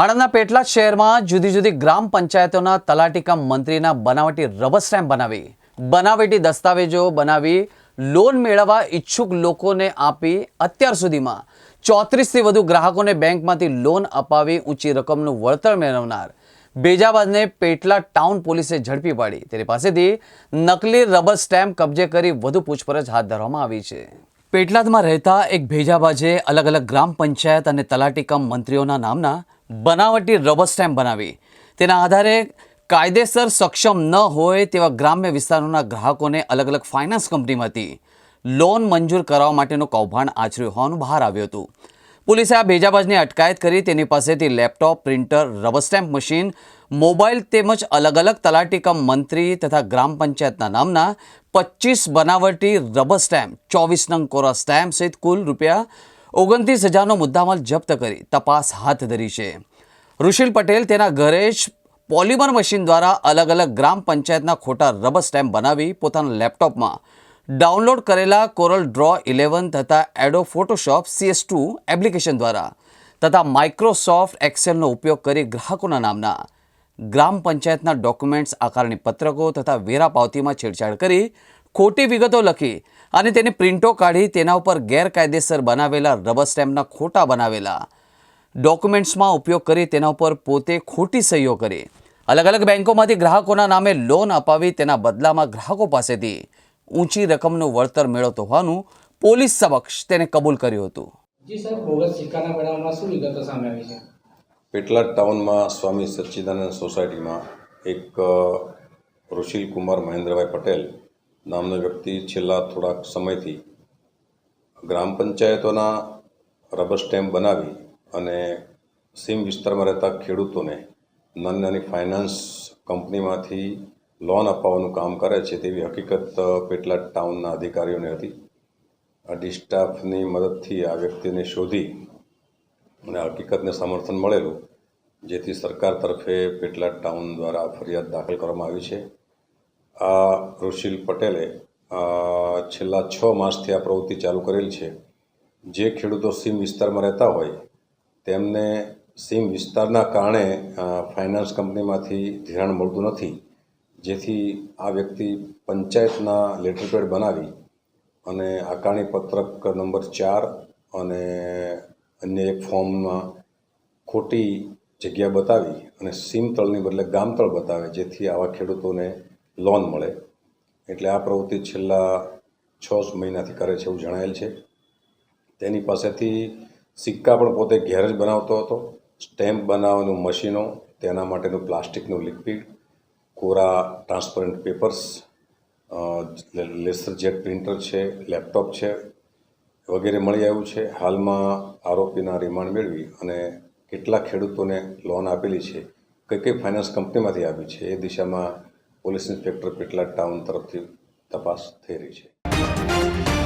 આણંદના પેટલા શહેરમાં જુદી જુદી ગ્રામ પંચાયતોના તલાટીકામ મંત્રીના બનાવટી રબર સ્ટેમ્પ બનાવી. બનાવટી દસ્તાવેજો બનાવી લોન મેળવવા ઈચ્છુક લોકોને આપી અત્યાર સુધીમાં ચોત્રીસથી વધુ ગ્રાહકોને બેંકમાંથી લોન અપાવી ઊંચી રકમનું વળતર મેળવનાર. બેજાબાદને પેટલાદ ટાઉન પોલીસે ઝડપી પાડી. તેની પાસેથી નકલી રબર સ્ટેમ્પ કબજે કરી વધુ પૂછપરછ હાથ ધરવામાં આવી છે. પેટલાદમાં રહેતા એક ભેજાબાજે અલગ અલગ ગ્રામ પંચાયત અને તલાટીકમ મંત્રીઓના નામના બનાવટી રબર સ્ટેમ્પ બનાવી. તેના આધારે કાયદેસર સક્ષમ ન હોય તેવા ગ્રામ્ય વિસ્તારોના ગ્રાહકોને અલગ અલગ ફાઇનાન્સ કંપનીમાંથી લોન મંજૂર કરવા માટેનું કૌભાંડ આચર્યું હોવાનું બહાર આવ્યું હતું. પોલીસે આ ભેજાબાજની અટકાયત કરી તેની પાસેથી laptop, printer, rubber stamp machine, mobile તેમજ અલગ અલગ તલાટીકમ મંત્રી તથા ગ્રામ પંચાયતના નામના પચીસ બનાવટી રબર સ્ટેમ્પ, ચોવીસ નંગ કોરા સ્ટેમ્પ સહિત કુલ રૂપિયા ઓગણત્રીસ હજારનો મુદ્દામાલ જપ્ત કરી તપાસ હાથ ધરી છે. ઋષિલ પટેલ તેના ઘરે જ પોલિમર મશીન દ્વારા અલગ અલગ ગ્રામ પંચાયતના ખોટા રબર સ્ટેમ્પ બનાવી પોતાના લેપટોપમાં ડાઉનલોડ કરેલા કોરલ ડ્રો ઇલેવન તથા એડો ફોટોશોપ સીએસ ટુ એપ્લિકેશન દ્વારા તથા માઇક્રોસોફ્ટ એક્સેલનો ઉપયોગ કરી ગ્રાહકોના નામના ગ્રામ પંચાયતના ડોક્યુમેન્ટ્સ, આકારણી પત્રકો તથા વેરા પાવતીમાં છેડછાડ કરી ખોટી વિગતો લખી અને તેની પ્રિન્ટો કાઢી તેના ઉપર ગેરકાયદેસર બનાવેલા રબર સ્ટેમ્પના ખોટા બનાવેલા ડોક્યુમેન્ટ્સમાં ઉપયોગ કરી તેના ઉપર પોતે ખોટી સહીઓ કરી. અલગ અલગ બેંકોમાંથી ગ્રાહકોના નામે લોન અપાવી તેના બદલામાં ગ્રાહકો પાસેથી ઊંચી રકમનું વળતર મેળવતો હોવાનું પોલીસ સમક્ષ તેને કબૂલ કર્યું હતું. જી સર બોગસ સિક્કાના બનાવમાં શું વિગતો સામે આવી છે? પેટલાદ ટાઉનમાં સ્વામી સચ્ચિદાનંદ સોસાયટીમાં એક ઋષિલ કુમાર મહેન્દ્રભાઈ પટેલ નામનો વ્યક્તિ છેલ્લા થોડાક સમયથી ગ્રામ પંચાયતોના રબર સ્ટેમ્પ બનાવી અને સીમ વિસ્તારમાં રહેતા ખેડૂતોને નાની નાની ફાઇનાન્સ કંપનીમાંથી લોન અપાવવાનું કામ કરે છે તેવી હકીકત પેટલાદ ટાઉનના અધિકારીઓને હતી. ડી સ્ટાફની મદદથી આ વ્યક્તિને શોધી અને હકીકતને સમર્થન મળેલું, જેથી સરકાર તરફે પેટલાદ ટાઉન દ્વારા ફરિયાદ દાખલ કરવામાં આવી છે. આ ઋષિલ પટેલે છેલ્લા છ માસથી આ પ્રવૃત્તિ ચાલુ કરેલ છે. જે ખેડૂતો સીમ વિસ્તારમાં રહેતા હોય, તેમને સીમ વિસ્તારના કારણે ફાઇનાન્સ કંપનીમાંથી ધિરાણ મળતું નથી. જેથી આ વ્યક્તિ પંચાયતના લેટરપેડ બનાવી અને આકારણી પત્રક નંબર ચાર અને અન્ય એક ફોર્મમાં ખોટી જગ્યા બતાવી અને સીમ તળની બદલે ગામતળ બતાવે, જેથી આવા ખેડૂતોને લોન મળે. એટલે આ પ્રવૃત્તિ છેલ્લા છ મહિનાથી કરે છે એવું જણાયેલ છે. તેની પાસેથી સિક્કા પણ પોતે ઘેર જ બનાવતો હતો. સ્ટેમ્પ બનાવવાનું મશીનો, તેના માટેનું પ્લાસ્ટિકનું લિક્વિડ, કોરા transparent papers laser jet printer છે, લેપટોપ છે, વગેરે મળી આવ્યું છે. હાલમાં આરોપીના રિમાન્ડ મેળવી અને કેટલા ખેડૂતોને લોન આપેલી છે. કઈ કઈ ફાઇનાન્સ કંપનીમાંથી આપી છે? એ દિશામાં પોલીસ ઇન્સ્પેક્ટર પેટલા ટાઉન તરફથી તપાસ થઈ રહી છે.